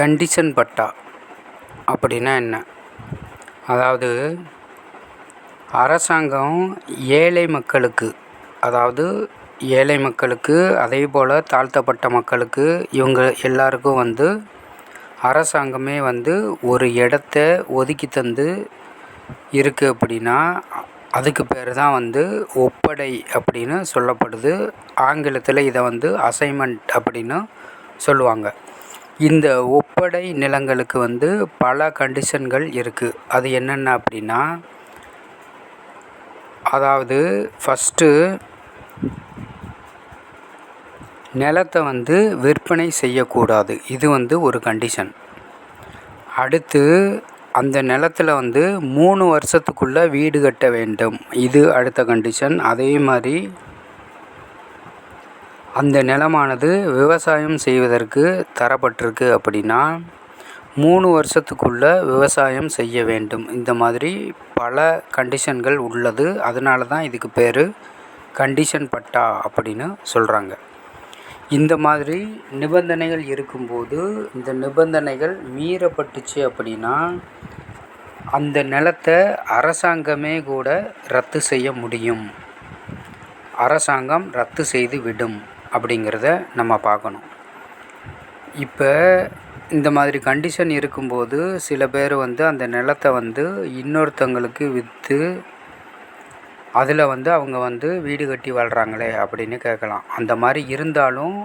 Condition பட்டா அப்படின்னா என்ன? அதாவது அரசாங்கம் ஏழை மக்களுக்கு அதாவது ஏழை மக்களுக்கு அதே போல் தாழ்த்தப்பட்ட மக்களுக்கு இவங்க எல்லாருக்கும் வந்து அரசாங்கமே வந்து ஒரு இடத்த ஒதுக்கி தந்து இருக்குது அப்படின்னா அதுக்கு பேர் தான் வந்து ஒப்படை அப்படின்னு சொல்லப்படுது. ஆங்கிலத்தில் இதை வந்து அசைன்மெண்ட் அப்படின்னு சொல்லுவாங்க. இந்த ஒப்படை நிலங்களுக்கு வந்து பல கண்டிஷன்கள் இருக்குது அது என்னென்ன அப்படின்னா அதாவது ஃபஸ்ட்டு நிலத்தை வந்து விற்பனை செய்யக்கூடாது. இது வந்து ஒரு கண்டிஷன் அடுத்து அந்த நிலத்தில் வந்து மூணு வருஷத்துக்குள்ளே வீடு கட்ட வேண்டும். இது அடுத்த கண்டிஷன் அதே மாதிரி அந்த நிலமானது விவசாயம் செய்வதற்கு தரப்பட்டிருக்கு அப்படின்னா மூணு வருஷத்துக்குள்ளே விவசாயம் செய்ய வேண்டும். இந்த மாதிரி பல கண்டிஷன்கள் உள்ளது. அதனால தான் இதுக்கு பேர் கண்டிஷன் பட்டா அப்படின்னு சொல்கிறாங்க இந்த மாதிரி நிபந்தனைகள் இருக்கும்போது இந்த நிபந்தனைகள் மீறப்பட்டுச்சு அப்படின்னா அந்த நிலத்தை அரசாங்கமே கூட ரத்து செய்ய முடியும். அரசாங்கம் ரத்து செய்து விடும். அப்படிங்கிறத நம்ம பார்க்கணும். இப்போ இந்த மாதிரி கண்டிஷன் இருக்கும்போது சில பேர் வந்து அந்த நிலத்தை வந்து இன்னொருத்தங்களுக்கு விற்று அதில் வந்து அவங்க வந்து வீடு கட்டி வாழ்கிறாங்களே அப்படின்னு கேட்கலாம். அந்த மாதிரி இருந்தாலும்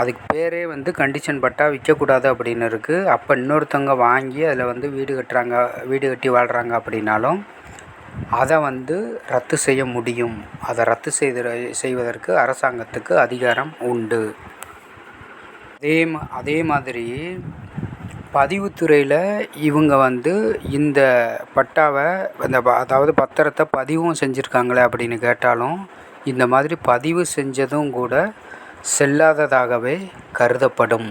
அதுக்கு பேரே வந்து கண்டிஷன் பட்டால் விற்கக்கூடாது அப்படின்னு இருக்குது அப்போ இன்னொருத்தவங்க வாங்கி அதில் வந்து வீடு கட்டுறாங்க வீடு கட்டி வாழ்கிறாங்க அப்படின்னாலும் அதை வந்து ரத்து செய்ய முடியும். அதை ரத்து செய்து செய்வதற்கு அரசாங்கத்துக்கு அதிகாரம் உண்டு. அதே மா அதே மாதிரி பதிவுத்துறையில் இவங்க வந்து இந்த பட்டாவை இந்த அதாவது பத்திரத்தை பதிவும் செஞ்சுருக்காங்களே அப்படின்னு கேட்டாலும் இந்த மாதிரி பதிவு செஞ்சதும் கூட செல்லாததாகவே கருதப்படும்.